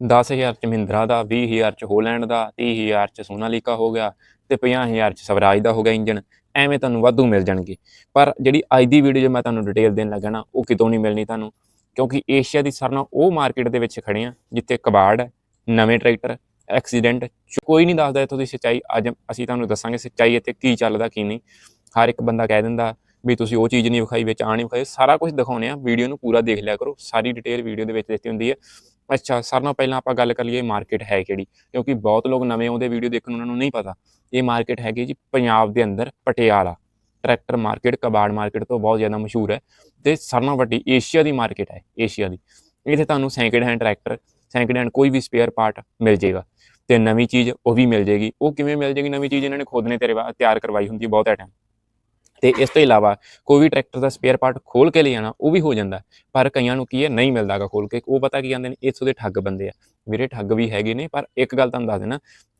10000 ਚ ਮਹਿੰਦਰਾ ਦਾ 20000 ਚ ਹੋਲੈਂਡ ਦਾ 30000 ਚ ਸੋਨਾਲੀਕਾ ਹੋ ਗਿਆ ਤੇ 50000 ਚ ਸਵਰਾਜ ਦਾ ਹੋ ਗਿਆ ਇੰਜਨ ਐਵੇਂ ਤੁਹਾਨੂੰ ਵਾਧੂ ਮਿਲ ਜਾਣਗੇ। ਪਰ ਜਿਹੜੀ ਅੱਜ ਦੀ ਵੀਡੀਓ 'ਚ ਮੈਂ ਤੁਹਾਨੂੰ ਡਿਟੇਲ ਦੇਣ ਲੱਗਾ ਨਾ, ਉਹ ਕਿਤੋਂ ਨਹੀਂ ਮਿਲਣੀ ਤੁਹਾਨੂੰ? ਕਿਉਂਕਿ ਏਸ਼ੀਆ ਦੀ ਸਰਨਾ ਉਹ ਮਾਰਕੀਟ ਦੇ ਵਿੱਚ ਖੜੇ ਆ ਜਿੱਥੇ ਕਬਾੜ ਹੈ ਨਵੇਂ ਟਰੈਕਟਰ ਐਕਸੀਡੈਂਟ ਕੋਈ ਨਹੀਂ ਦੱਸਦਾ ਇੱਥੋਂ ਦੀ ਸੱਚਾਈ। ਅੱਜ ਅਸੀਂ ਤੁਹਾਨੂੰ ਦੱਸਾਂਗੇ ਸੱਚਾਈ ਇੱਥੇ ਕੀ ਚੱਲਦਾ, ਕੀ ਨਹੀਂ। ਹਰ ਇੱਕ ਬੰਦਾ ਕਹਿ ਦਿੰਦਾ ਵੀ ਤੁਸੀਂ ਉਹ ਚੀਜ਼ ਨਹੀਂ ਵਿਖਾਈ, ਵਿੱਚ ਆ ਨਹੀਂ ਵਿਖਾਈ, ਸਾਰਾ ਕੁਝ ਦਿਖਾਉਨੇ ਆ ਵੀਡੀਓ ਨੂੰ ਪੂਰਾ ਦੇਖ ਲਿਆ ਕਰੋ, ਸਾਰੀ ਡਿਟੇਲ ਵੀਡੀਓ ਦੇ ਵਿੱਚ ਦਿੱਤੀ ਹੁੰਦੀ ਹੈ। ਅੱਛਾ ਸਾਰਿਆਂ ਨਾਲੋਂ ਪਹਿਲਾਂ ਆਪਾਂ ਗੱਲ ਕਰ ਲਈਏ ਮਾਰਕੀਟ ਹੈ ਕਿਹੜੀ? ਕਿਉਂਕਿ ਬਹੁਤ ਲੋਕ ਨਵੇਂ ਆਉਂਦੇ ਵੀਡੀਓ ਦੇਖਣ, ਉਹਨਾਂ ਨੂੰ ਨਹੀਂ ਪਤਾ। ਇਹ ਮਾਰਕੀਟ ਹੈਗੀ ਜੀ ਪੰਜਾਬ ਦੇ ਅੰਦਰ ਪਟਿਆਲਾ। ਟਰੈਕਟਰ ਮਾਰਕੀਟ ਕਬਾੜ ਮਾਰਕੀਟ ਤੋਂ ਬਹੁਤ ਜ਼ਿਆਦਾ ਮਸ਼ਹੂਰ ਹੈ ਤੇ ਸਾਰਿਆਂ ਨਾਲੋਂ ਵੱਡੀ ਏਸ਼ੀਆ ਦੀ ਮਾਰਕੀਟ ਹੈ, ਏਸ਼ੀਆ ਦੀ। ਇੱਥੇ ਤੁਹਾਨੂੰ second hand tractor second hand ਕੋਈ ਵੀ ਸਪੇਅਰ ਪਾਰਟ ਮਿਲ ਜਾਏਗਾ ਤੇ ਨਵੀਂ ਚੀਜ਼ ਉਹ ਵੀ ਮਿਲ ਜਾਏਗੀ। ਉਹ ਕਿਵੇਂ ਮਿਲ ਜਾਏਗੀ? ਨਵੀਂ ਚੀਜ਼ ਇਹਨਾਂ ਨੇ ਖੁਦ ਨੇ ਤੇਰੇ ਵਾ- ਤਿਆਰ ਕਰਵਾਈ ਹੁੰਦੀ ਬਹੁਤ ਹੈ ਟਾਈਮ ਤੇ ਇਸ ਤੋਂ ਇਲਾਵਾ ਕੋਈ ਵੀ ਟਰੈਕਟਰ ਦਾ ਸਪੇਅਰ ਪਾਰਟ ਖੋਲ ਕੇ ਲੈ ਜਾਣਾ ਉਹ ਵੀ ਹੋ ਜਾਂਦਾ। ਪਰ ਕਈਆਂ ਨੂੰ ਕੀ ਹੈ, ਨਹੀਂ ਮਿਲਦਾਗਾ ਖੋਲ ਕੇ। ਉਹ ਪਤਾ ਕੀ ਕਹਿੰਦੇ ਨੇ, ਇੱਥੋਂ ਦੇ ਠੱਗ ਬੰਦੇ ਆ। ਵੀਰੇ, ਠੱਗ ਵੀ ਹੈਗੇ ਨੇ, ਪਰ ਇੱਕ ਗੱਲ ਤੁਹਾਨੂੰ ਦੱਸ ਦੇਣਾ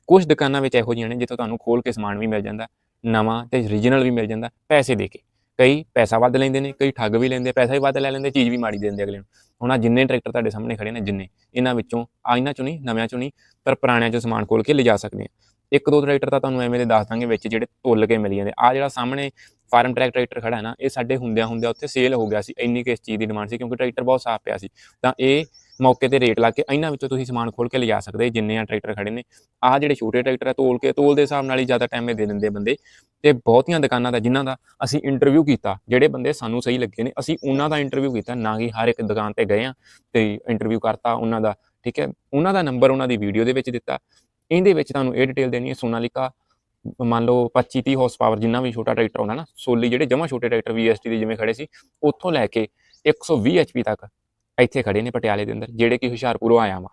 ਕੁਝ ਦੁਕਾਨਾਂ ਵਿੱਚ ਇਹੋ ਜਿਹੀਆਂ ਨੇ ਜਿੱਥੋਂ ਤੁਹਾਨੂੰ ਖੋਲ ਕੇ ਸਮਾਨ ਵੀ ਮਿਲ ਜਾਂਦਾ, ਨਵਾਂ ਤੇ ਓਰੀਜਨਲ ਵੀ ਮਿਲ ਜਾਂਦਾ, ਪੈਸੇ ਦੇ ਕੇ। ਕਈ ਪੈਸਾ ਵੱਧ ਲੈਂਦੇ ਨੇ, ਕਈ ਠੱਗ ਵੀ ਲੈਂਦੇ, ਪੈਸਾ ਵੀ ਵੱਧ ਲੈ ਲੈਂਦੇ, ਚੀਜ਼ ਵੀ ਮਾੜੀ ਦੇ ਦਿੰਦੇ ਅਗਲੇ ਨੂੰ। ਹੁਣ ਆਹ ਜਿੰਨੇ ਟਰੈਕਟਰ ਤੁਹਾਡੇ ਸਾਹਮਣੇ ਖੜੇ ਨੇ, ਜਿੰਨੇ, ਇਹਨਾਂ ਵਿੱਚੋਂ ਆ ਇਹਨਾਂ ਚੋਂ ਨਹੀਂ, ਨਵਿਆਂ ਚੋਂ ਨਹੀਂ, ਪਰ ਪੁਰਾਣਿਆਂ ਚੋਂ ਸਮਾਨ ਖੋਲ ਕੇ ਲਿਜਾ ਸਕਦੇ ਆ। ਇੱਕ ਦੋ ਟਰੈਕਟਰ ਤਾਂ ਤੁਹਾਨੂੰ ਐਵੇਂ ਦੇ ਦੱਸ ਦਾਂਗੇ ਵਿੱਚ ਜਿਹੜੇ ਤੁੱਲ ਕੇ ਮਿਲ ਜਾਂਦੇ ਆ ਜਿਹੜਾ ਸਾਹਮਣੇ ਫਾਰਮ ਟਰੈਕ ਟਰੈਕਟਰ ਖੜਾ ਹੈ ਨਾ, ਇਹ ਸਾਡੇ ਹੁੰਦਿਆਂ ਹੁੰਦਿਆਂ ਉੱਥੇ ਸੇਲ ਹੋ ਗਿਆ ਸੀ, ਇੰਨੀ ਕਿਸ ਚੀਜ਼ ਦੀ ਡਿਮਾਂਡ ਸੀ ਕਿਉਂਕਿ ਟਰੈਕਟਰ ਬਹੁਤ ਸਾਫ਼ ਪਿਆ ਸੀ। ਤਾਂ ਇਹ ਮੌਕੇ ਤੇ ਰੇਟ ਲਾ ਕੇ ਇਹਨਾਂ ਵਿੱਚੋਂ ਤੁਸੀਂ ਸਮਾਨ ਖੋਲ ਕੇ ਲਿਜਾ ਸਕਦੇ, ਜਿੰਨੇ ਆ ਟਰੈਕਟਰ ਖੜੇ ਨੇ। ਆਹ ਜਿਹੜੇ ਛੋਟੇ ਟਰੈਕਟਰ ਆ, ਤੋਲ ਕੇ, ਤੋਲ ਦੇ ਹਿਸਾਬ ਨਾਲ ਹੀ ਜ਼ਿਆਦਾ ਟਾਈਮ ਦੇ ਦਿੰਦੇ ਬੰਦੇ। ਤੇ ਬਹੁਤੀਆਂ ਦੁਕਾਨਾਂ ਦਾ, ਜਿਨ੍ਹਾਂ ਦਾ ਅਸੀਂ ਇੰਟਰਵਿਊ ਕੀਤਾ, ਜਿਹੜੇ ਬੰਦੇ ਸਾਨੂੰ ਸਹੀ ਲੱਗੇ ਨੇ, ਅਸੀਂ ਉਹਨਾਂ ਦਾ ਇੰਟਰਵਿਊ ਕੀਤਾ, ਨਾ ਕਿ ਹਰ ਇੱਕ ਦੁਕਾਨ ਤੇ ਗਏ ਆ ਤੇ ਇੰਟਰਵਿਊ ਕਰਤਾ ਉਹਨਾਂ ਦਾ, ਠੀਕ ਹੈ? ਉਹਨਾਂ ਦਾ ਨੰਬਰ ਉਹਨਾਂ ਦੀ ਵੀਡੀਓ ਦੇ ਵਿੱਚ ਦਿੱਤਾ। ਇਹਦੇ ਵਿੱਚ ਤੁਹਾਨੂੰ ਇਹ ਡਿਟੇਲ ਦੇਣੀ ਹੈ, ਸੋਨਾਲੀਕਾ ਮੰਨ ਲਓ 25 30 ਹਾਰਸ ਪਾਵਰ ਜਿੰਨਾ ਵੀ ਛੋਟਾ ਟਰੈਕਟਰ ਹੁੰਦਾ ਨਾ, ਸੋਲੀ ਜਿਹੜੇ ਜਮਾ ਛੋਟੇ ਟਰੈਕਟਰ VST ਦੇ ਜਿਵੇਂ ਖੜੇ ਸੀ, ਉੱਥੋਂ ਲੈ ਕੇ 120 HP ਤੱਕ ਇੱਥੇ ਖੜੇ ਨੇ ਪਟਿਆਲੇ ਦੇ ਅੰਦਰ, ਜਿਹੜੇ ਕਿ ਹੁਸ਼ਿਆਰਪੁਰੋਂ ਆਇਆ ਵਾ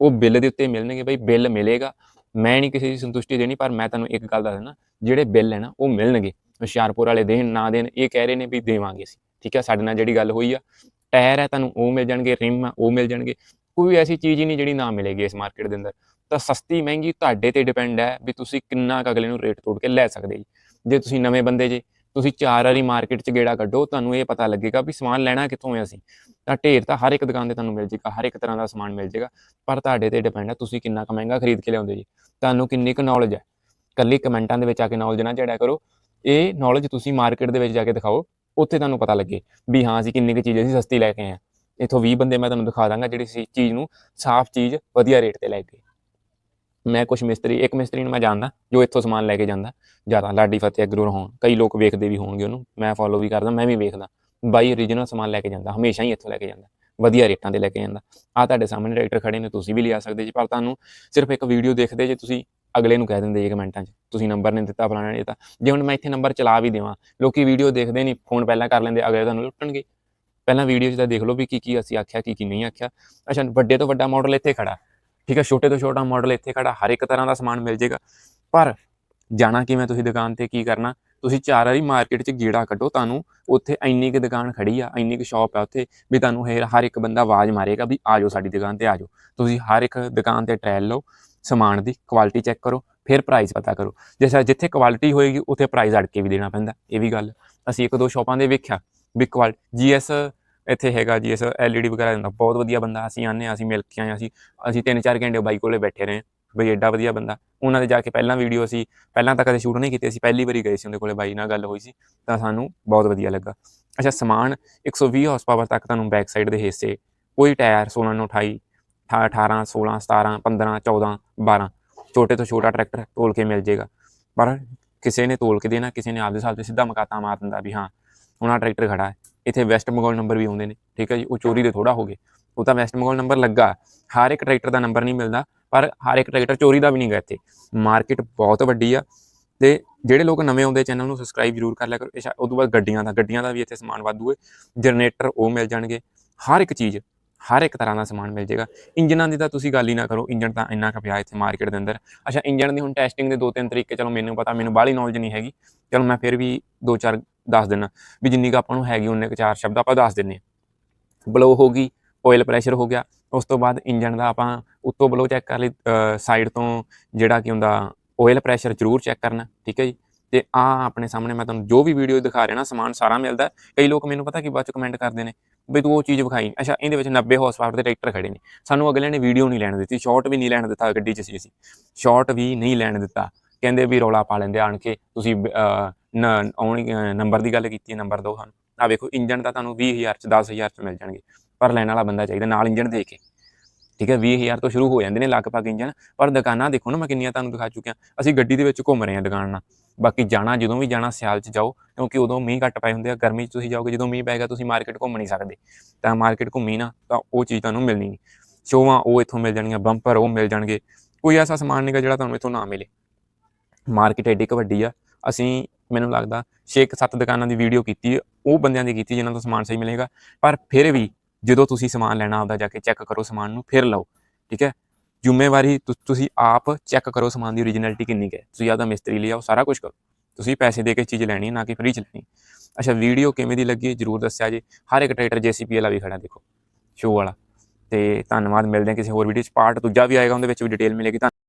ਉਹ ਬਿੱਲ ਦੇ ਉੱਤੇ ਮਿਲਣਗੇ ਬਈ, ਬਿੱਲ ਮਿਲੇਗਾ। ਮੈਂ ਨਹੀਂ ਕਿਸੇ ਦੀ ਸੰਤੁਸ਼ਟੀ ਦੇਣੀ, ਪਰ ਮੈਂ ਤੁਹਾਨੂੰ ਇੱਕ ਗੱਲ ਦੱਸ ਦਿੰਦਾ, ਜਿਹੜੇ ਬਿੱਲ ਹੈ ਨਾ, ਉਹ ਮਿਲਣਗੇ। ਹੁਸ਼ਿਆਰਪੁਰ ਵਾਲੇ ਦੇਣ, ਨਾ ਦੇਣ, ਇਹ ਕਹਿ ਰਹੇ ਨੇ ਵੀ ਦੇਵਾਂਗੇ ਅਸੀਂ। ਠੀਕ ਹੈ, ਸਾਡੇ ਨਾਲ ਜਿਹੜੀ ਗੱਲ ਹੋਈ ਆ, ਟਾਇਰ ਹੈ ਤੁਹਾਨੂੰ, ਉਹ ਮਿਲ ਜਾਣਗੇ, ਰਿਮ ਆ, ਉਹ ਮਿਲ ਜਾਣਗੇ। ਕੋਈ ਐਸੀ ਚੀਜ਼ ਹੀ ਨਹੀਂ ਜਿਹੜੀ ਨਾ ਮਿਲੇਗੀ ਇਸ ਮਾਰਕੀਟ ਦੇ ਅੰਦਰ। ਤਾਂ ਸਸਤੀ, ਮਹਿੰਗੀ ਤੁਹਾਡੇ ਤੇ ਡਿਪੈਂਡ ਹੈ ਵੀ ਤੁਸੀਂ ਕਿੰਨਾ ਕੁ ਅਗਲੇ ਨੂੰ ਰੇਟ ਤੋੜ ਕੇ ਲੈ ਸਕਦੇ ਜੀ। ਜੇ ਤੁਸੀਂ ਨਵੇਂ ਬੰਦੇ ਜੇ, ਤੁਸੀਂ ਚਾਰ ਵਾਰੀ ਮਾਰਕੀਟ 'ਚ ਗੇੜਾ ਕੱਢੋ, ਤੁਹਾਨੂੰ ਇਹ ਪਤਾ ਲੱਗੇਗਾ ਵੀ ਸਮਾਨ ਲੈਣਾ ਕਿੱਥੋਂ ਹੈ ਅਸੀਂ। ਤਾਂ ਢੇਰ ਤਾਂ ਹਰ ਇੱਕ ਦੁਕਾਨ ਤੇ ਤੁਹਾਨੂੰ ਮਿਲ ਜੇਗਾ, ਹਰ ਇੱਕ ਤਰ੍ਹਾਂ ਦਾ ਸਮਾਨ ਮਿਲ ਜੇਗਾ, ਪਰ ਤੁਹਾਡੇ ਤੇ ਡਿਪੈਂਡ ਹੈ ਤੁਸੀਂ ਕਿੰਨਾ ਕੁ ਮਹਿੰਗਾ ਖਰੀਦ ਕੇ ਲਿਆਉਂਦੇ ਜੀ। ਤੁਹਾਨੂੰ ਕਿੰਨੀ ਕੁ ਨੌਲੇਜ ਹੈ। ਕੱਲੀ ਕਮੈਂਟਾਂ ਦੇ ਵਿੱਚ ਆ ਕੇ ਨੌਲੇਜ ਨਾ ਜਿਹੜਾ ਕਰੋ। ਇਹ ਨੌਲੇਜ ਤੁਸੀਂ ਮਾਰਕੀਟ ਦੇ ਵਿੱਚ ਜਾ ਕੇ ਦਿਖਾਓ, ਉੱਥੇ ਤੁਹਾਨੂੰ ਪਤਾ ਲੱਗੇ ਵੀ ਹਾਂ, ਅਸੀਂ ਕਿੰਨੀ ਕੁ ਚੀਜ਼ ਅਸੀਂ ਸਸਤੀ ਲੈ ਕੇ ਆਏ ਹਾਂ। ਇਥੋਂ 20 ਬੰਦੇ ਮੈਂ ਤੁਹਾਨੂੰ ਦਿਖਾ ਦਾਂਗਾ ਜਿਹੜੀ ਸੀ ਚੀਜ਼ ਨੂੰ ਸਾਫ਼ ਚੀਜ਼ ਵਧੀਆ ਰੇਟ ਤੇ ਲੈ ਕੇ। ਮੈਂ ਕੁਝ ਮਿਸਤਰੀ, ਇੱਕ ਮਿਸਤਰੀ ਨੂੰ ਮੈਂ ਜਾਣਦਾ ਜੋ ਇੱਥੋਂ ਸਮਾਨ ਲੈ ਕੇ ਜਾਂਦਾ। ਜ਼ਿਆਦਾ ਲਾਡੀ ਫਤਿਹ ਅਗਰੂ ਹੋਣ, ਕਈ ਲੋਕ ਵੇਖਦੇ ਵੀ ਹੋਣਗੇ ਉਹਨੂੰ। ਮੈਂ ਫੋਲੋ ਵੀ ਕਰਦਾ, ਮੈਂ ਵੀ ਵੇਖਦਾ। ਬਾਈ origignal ਸਮਾਨ ਲੈ ਕੇ ਜਾਂਦਾ, ਹਮੇਸ਼ਾ ਹੀ ਇੱਥੋਂ ਲੈ ਕੇ ਜਾਂਦਾ। ਵਧੀਆ ਰੇਟਾਂ ਤੇ ਲੈ ਕੇ ਜਾਂਦਾ। ਆ ਤੁਹਾਡੇ ਸਾਹਮਣੇ ਟਰੈਕਟਰ ਖੜੇ ਨੇ, ਤੁਸੀਂ ਵੀ ਲਿਆ ਸਕਦੇ ਜੀ। ਪਰ ਤੁਹਾਨੂੰ ਸਿਰਫ ਇੱਕ ਵੀਡੀਓ ਦੇਖਦੇ ਜੇ ਤੁਸੀਂ, ਅਗਲੇ ਨੂੰ ਕਹਿ ਦਿੰਦੇ ਜੀ ਕਮੈਂਟਾਂ 'ਚ। ਤੁਸੀਂ ਨੰਬਰ ਨਹੀਂ ਦਿੱਤਾ ਫਲਾਣਾ ਨਹੀਂ ਦਿੱਤਾ ਜੇ ਹੁਣ ਮੈਂ ਇੱਥੇ ਨੰਬਰ ਚਲਾ ਵੀ ਦੇਵਾਂ, ਲੋਕੀ ਵੀਡੀਓ ਦੇਖਦੇ ਨਹੀਂ ਫੋਨ ਪਹਿਲਾਂ ਕਰ ਲੈਂਦੇ, ਅਗਲੇ ਤੁਹਾਨੂੰ ਲੁੱਟਣਗੇ। ਪਹਿਲਾਂ ਵੀਡੀਓ 'ਚ ਤਾਂ ਦੇਖ ਲਓ ਵੀ ਕੀ ਕੀ ਅਸੀਂ ਆਖਿਆ, ਕੀ ਕੀ ਨਹੀਂ ਆਖਿਆ। ਅੱਛਾ, ਵੱਡੇ ਤੋਂ ਵੱਡਾ ਮਾਡਲ ਇੱਥੇ ਖੜਾ। ਠੀਕ ਹੈ ਛੋਟੇ ਤੋਂ ਛੋਟਾ ਮਾਡਲ ਇੱਥੇ ਖੜਾ, ਹਰ ਇੱਕ ਤਰ੍ਹਾਂ ਦਾ ਸਮਾਨ ਮਿਲ ਜੇਗਾ। ਪਰ ਜਾਣਾ ਕਿਵੇਂ ਤੁਸੀਂ ਦੁਕਾਨ ਤੇ, ਕੀ ਕਰਨਾ? ਤੁਸੀਂ ਚਾਰ ਵਾਰੀ ਮਾਰਕੀਟ 'ਚ ਗੀੜਾ ਕੱਢੋ, ਤੁਹਾਨੂੰ ਉੱਥੇ ਇੰਨੀ ਕੁ ਦੁਕਾਨ ਖੜੀ ਆ, ਇੰਨੀ ਕੁ ਸ਼ਾਪ ਆ ਉੱਥੇ, ਵੀ ਤੁਹਾਨੂੰ ਹਰ ਹਰ ਇੱਕ ਬੰਦਾ ਆਵਾਜ਼ ਮਾਰੇਗਾ ਵੀ ਆ ਜਾਓ ਸਾਡੀ ਦੁਕਾਨ ਤੇ, ਆ ਜਾਓ। ਤੁਸੀਂ ਹਰ ਇੱਕ ਦੁਕਾਨ ਤੇ ਟ੍ਰਾਇਲ ਲਓ, ਸਮਾਨ ਦੀ ਕੁਆਲਿਟੀ ਚੈੱਕ ਕਰੋ, ਫਿਰ ਪ੍ਰਾਈਸ ਪਤਾ ਕਰੋ। ਜਿਵੇਂ ਜਿੱਥੇ ਕੁਆਲਿਟੀ ਹੋਏਗੀ, ਉੱਥੇ ਪ੍ਰਾਈਸ ਅੜ ਕੇ ਵੀ ਦੇਣਾ ਪੈਂਦਾ, ਇਹ ਵੀ ਗੱਲ। ਅਸੀਂ ਇੱਕ ਦੋ ਸ਼ਾਪਾਂ ਦੇ ਵੇਖਿਆ, ਵੀ ਕੁਆਲਿਟੀ ਜੀਐਸ ਇੱਥੇ ਹੈਗਾ ਜੀ ਜੀਐਸ ਐਲਈਡੀ ਵਗੈਰਾ ਦਿੰਦਾ। ਬਹੁਤ ਵਧੀਆ ਬੰਦਾ, ਅਸੀਂ ਆਨੇ ਹਾਂ, ਅਸੀਂ ਮਿਲ ਕੇ ਆਏ ਅਸੀਂ ਅਸੀਂ 3-4 ਘੰਟੇ ਬਾਈ ਕੋਲੇ ਬੈਠੇ ਰਹੇ ਬਈ ਐਡਾ ਵਧੀਆ ਬੰਦਾ। ਉਹਨਾਂ ਦੇ ਜਾ ਕੇ ਪਹਿਲਾਂ ਵੀਡੀਓ ਅਸੀਂ, ਪਹਿਲਾਂ ਤਾਂ ਕਦੇ ਸ਼ੂਟ ਨਹੀਂ ਕੀਤੀ ਅਸੀਂ, ਪਹਿਲੀ ਵਾਰੀ ਗਏ ਸੀ ਉਹਦੇ ਕੋਲੇ ਬਾਈ ਨਾਲ ਗੱਲ ਹੋਈ ਸੀ, ਤਾਂ ਸਾਨੂੰ ਬਹੁਤ ਵਧੀਆ ਲੱਗਾ। ਅੱਛਾ, ਸਮਾਨ 120 ਹਾਰਸ ਪਾਵਰ ਤੱਕ ਤੁਹਾਨੂੰ ਬੈਕ ਸਾਈਡ ਦੇ ਹਿੱਸੇ ਕੋਈ ਟਾਇਰ 16 ਨੂੰ 28 18 16 17 15 14 12 ਛੋਟੇ ਤੋਂ ਛੋਟਾ ਟਰੈਕਟਰ ਤੋਲ ਕੇ ਮਿਲ ਜੇਗਾ। ਪਰ ਕਿਸੇ ਨੇ ਤੋਲ ਕੇ ਦੇਣਾ, ਕਿਸੇ ਨੇ ਆਪਦੇ ਹਿਸਾਬ ਤੇ ਸਿੱਧਾ ਮਕਾਤਾ ਮਾਰ ਦਿੰਦਾ ਵੀ ਹਾਂ ਉਹਨਾਂ ਟਰੈਕਟਰ ਖੜਾ ਹੈ। ਇੱਥੇ ਵੈਸਟ ਬੰਗਾਲ ਨੰਬਰ ਵੀ ਆਉਂਦੇ ਨੇ, ਠੀਕ ਹੈ ਜੀ, ਉਹ ਚੋਰੀ ਦੇ ਥੋੜਾ ਹੋ ਗਏ। ਉਹ ਤਾਂ ਵੈਸਟ ਬੰਗਾਲ ਨੰਬਰ ਲੱਗਾ। ਹਰ ਇੱਕ ਟਰੈਕਟਰ ਦਾ ਨੰਬਰ ਨਹੀਂ ਮਿਲਦਾ, ਪਰ ਹਰ ਇੱਕ ਟਰੈਕਟਰ ਚੋਰੀ ਦਾ ਵੀ ਨਹੀਂ ਗਾ ਇੱਥੇ। ਮਾਰਕੀਟ ਬਹੁਤ ਵੱਡੀ ਆ, ਤੇ ਜਿਹੜੇ ਲੋਕ ਨਵੇਂ ਆਉਂਦੇ ਚੈਨਲ ਨੂੰ ਸਬਸਕ੍ਰਾਈਬ ਜ਼ਰੂਰ ਕਰ ਲਿਆ ਕਰੋ। ਇਹ ਸ਼ਾ- ਉਹ ਤੋਂ ਬਾਅਦ ਗੱਡੀਆਂ ਦਾ ਗੱਡੀਆਂ ਦਾ ਵੀ ਇੱਥੇ ਸਮਾਨ ਵਾਧੂ ਹੈ। ਜਨਰੇਟਰ ਉਹ ਮਿਲ ਜਾਣਗੇ। ਹਰ ਇੱਕ ਚੀਜ਼, ਹਰ ਇੱਕ ਤਰ੍ਹਾਂ ਦਾ ਸਮਾਨ ਮਿਲ ਜਾਏਗਾ। ਇੰਜਨਾਂ ਦੀ ਤਾਂ ਤੁਸੀਂ ਗੱਲ ਹੀ ਨਾ ਕਰੋ ਇੰਜਨ ਤਾਂ ਇੰਨਾ ਕੁ ਪਿਆ ਇੱਥੇ ਮਾਰਕੀਟ ਦੇ ਅੰਦਰ। ਅੱਛਾ ਇੰਜਨ ਦੀ ਹੁਣ ਟੈਸਟਿੰਗ ਦੇ ਦੋ ਤਿੰਨ ਤਰੀਕੇ, ਚਲੋ ਮੈਨੂੰ ਪਤਾ, ਮੈਨੂੰ ਬਾਹਲੀ ਨੌਲੇਜ ਨਹੀਂ ਹੈਗੀ। ਚਲੋ, ਮੈਂ ਫਿਰ ਵੀ ਦੋ ਚਾਰ ਦੱਸ ਦਿੰਨਾ ਵੀ ਜਿੰਨੀ ਕੁ ਆਪਾਂ ਨੂੰ ਹੈਗੀ ਉਹਨੇ ਕੁ ਚਾਰ ਸ਼ਬਦ ਆਪਾਂ ਦੱਸ ਦਿੰਨੇ ਆ। ਬਲੋ ਹੋ ਗਈ ਆਇਲ ਪ੍ਰੈਸ਼ਰ ਹੋ ਗਿਆ, ਉਸ ਤੋਂ ਬਾਅਦ ਇੰਜਨ ਦਾ ਆਪਾਂ ਉੱਤੋਂ ਬਲੋ ਚੈੱਕ ਕਰ ਲਈ ਸਾਈਡ ਤੋਂ ਜਿਹੜਾ ਕੀ ਹੁੰਦਾ ਆਇਲ ਪ੍ਰੈਸ਼ਰ ਜ਼ਰੂਰ ਚੈੱਕ ਕਰਨਾ, ਠੀਕ ਹੈ ਜੀ। ਤੇ ਆ ਆਪਣੇ ਸਾਹਮਣੇ ਮੈਂ ਤੁਹਾਨੂੰ ਜੋ ਵੀ ਵੀਡੀਓ ਦਿਖਾ ਰਿਹਾ ਨਾ, ਸਮਾਨ ਸਾਰਾ ਮਿਲਦਾ। ਕਈ ਲੋਕ ਮੈਨੂੰ ਪਤਾ ਕਿ ਬਾਅਦ ਚ ਕਮੈਂਟ ਕਰਦੇ ਨੇ, ਵੀ ਤੂੰ ਉਹ ਚੀਜ਼ ਵਿਖਾਈ। ਅੱਛਾ, ਇਹਦੇ ਵਿੱਚ 90 ਹਾਰਸ ਪਾਵਰ ਦੇ ਟਰੈਕਟਰ ਖੜੇ ਨੇ। ਸਾਨੂੰ ਅਗਲੇ ਨੇ ਵੀਡੀਓ ਨਹੀਂ ਲੈਣ ਦਿੱਤੀ ਸ਼ਾਰਟ ਵੀ ਨਹੀਂ ਲੈਣ ਦਿੱਤਾ ਗੱਡੀ 'ਚ ਸੀ ਅਸੀਂ। ਸ਼ਾਰਟ ਵੀ ਨਹੀਂ ਲੈਣ ਦਿੱਤਾ। ਕਹਿੰਦੇ ਵੀ ਰੌਲਾ ਪਾ ਲੈਂਦੇ ਆਣ ਕੇ ਤੁਸੀਂ ਆਉਣੀ ਨੰਬਰ ਦੀ ਗੱਲ ਕੀਤੀ ਨੰਬਰ ਦਿਓ ਸਾਨੂੰ। ਆ ਵੇਖੋ ਇੰਜਨ ਤਾਂ ਤੁਹਾਨੂੰ 20000 ਚ 10000 ਚ ਮਿਲ ਜਾਣਗੇ, ਪਰ ਲੈਣ ਵਾਲਾ ਬੰਦਾ ਚਾਹੀਦਾ, ਨਾਲ ਇੰਜਨ ਦੇ ਕੇ। ਠੀਕ ਹੈ 20000 ਤੋਂ ਸ਼ੁਰੂ ਹੋ ਜਾਂਦੇ ਨੇ ਲਗਭਗ ਇੰਜਨ ਪਰ ਦੁਕਾਨਾਂ ਦੇਖੋ ਨਾ, ਮੈਂ ਕਿੰਨੀਆਂ ਤੁਹਾਨੂੰ ਦਿਖਾ ਚੁੱਕਿਆ। ਅਸੀਂ ਗੱਡੀ ਦੇ ਵਿੱਚ ਘੁੰਮ ਰਹੇ ਹਾਂ ਦੁਕਾਨ ਨਾਲ। ਬਾਕੀ ਜਾਣਾ, ਜਦੋਂ ਵੀ ਜਾਣਾ, ਸਿਆਲ 'ਚ ਜਾਓ, ਕਿਉਂਕਿ ਉਦੋਂ ਮੀਂਹ ਘੱਟ ਪਏ ਹੁੰਦੇ ਆ, ਗਰਮੀ 'ਚ ਤੁਸੀਂ ਜਾਓਗੇ, ਜਦੋਂ ਮੀਂਹ ਪਏਗਾ, ਤੁਸੀਂ ਮਾਰਕੀਟ ਘੁੰਮ ਨਹੀਂ ਸਕਦੇ। ਤਾਂ ਮਾਰਕੀਟ ਘੁੰਮੀ ਨਾ, ਤਾਂ ਉਹ ਚੀਜ਼ ਤੁਹਾਨੂੰ ਮਿਲਣੀ ਨਹੀਂ। ਸ਼ੋਆਂ ਉਹ ਇੱਥੋਂ ਮਿਲ ਜਾਣਗੀਆਂ, ਬੰਪਰ ਉਹ ਮਿਲ ਜਾਣਗੇ। ਕੋਈ ਐਸਾ ਸਮਾਨ ਨਹੀਂਗਾ ਜਿਹੜਾ ਤੁਹਾਨੂੰ ਇੱਥੋਂ ਨਾ ਮਿਲੇ। ਮਾਰਕੀਟ ਐਡੀ ਕੁ ਵੱਡੀ ਆ, ਅਸੀਂ, ਮੈਨੂੰ ਲੱਗਦਾ 6-7 ਦੁਕਾਨਾਂ ਦੀ ਵੀਡੀਓ ਕੀਤੀ, ਉਹ ਬੰਦਿਆਂ ਦੀ ਕੀਤੀ ਜਿਨ੍ਹਾਂ ਤੋਂ ਸਮਾਨ ਸਹੀ ਮਿਲੇਗਾ, ਪਰ ਫਿਰ ਵੀ ਜਦੋਂ ਤੁਸੀਂ ਸਮਾਨ ਲੈਣਾ ਆਪਦਾ ਜਾ ਕੇ ਚੈੱਕ ਕਰੋ ਸਮਾਨ ਨੂੰ, ਫਿਰ ਲਓ, ਠੀਕ ਹੈ? ਜ਼ਿੰਮੇਵਾਰੀ ਤੁ- ਤੁਸੀਂ ਆਪ ਚੈੱਕ ਕਰੋ ਸਮਾਨ ਦੀ ਓਰੀਜਨੈਲਿਟੀ ਕਿੰਨੀ ਕੁ ਹੈ, ਤੁਸੀਂ ਆਪਦਾ ਮਿਸਤਰੀ ਲਿਆਓ ਸਾਰਾ ਕੁਝ ਕਰੋ, ਤੁਸੀਂ ਪੈਸੇ ਦੇ ਕੇ ਚੀਜ਼ ਲੈਣੀ ਹੈ, ਨਾ ਕਿ ਫ੍ਰੀ ਚ ਲੈਣੀ ਅੱਛਾ ਵੀਡੀਓ ਕਿਵੇਂ ਦੀ ਲੱਗੀ, ਜਰੂਰ ਦੱਸਿਆ ਜੀ, ਹਰ ਇੱਕ ਟਰੈਕਟਰ ਜੀਸੀਪੀ ਵਾਲਾ ਵੀ ਖੜਾ ਦੇਖੋ ਸ਼ੋਅ ਵਾਲਾ, ਤੇ ਧੰਨਵਾਦ, ਮਿਲਦੇ ਹਾਂ ਕਿਸੇ ਹੋਰ ਵੀਡੀਓ ਚ ਪਾਰਟ ਦੂਜਾ ਵੀ ਆਏਗਾ, ਉਹਦੇ ਵਿੱਚ ਵੀ ਡਿਟੇਲ ਮਿਲੇਗੀ ਤੁਹਾਨੂੰ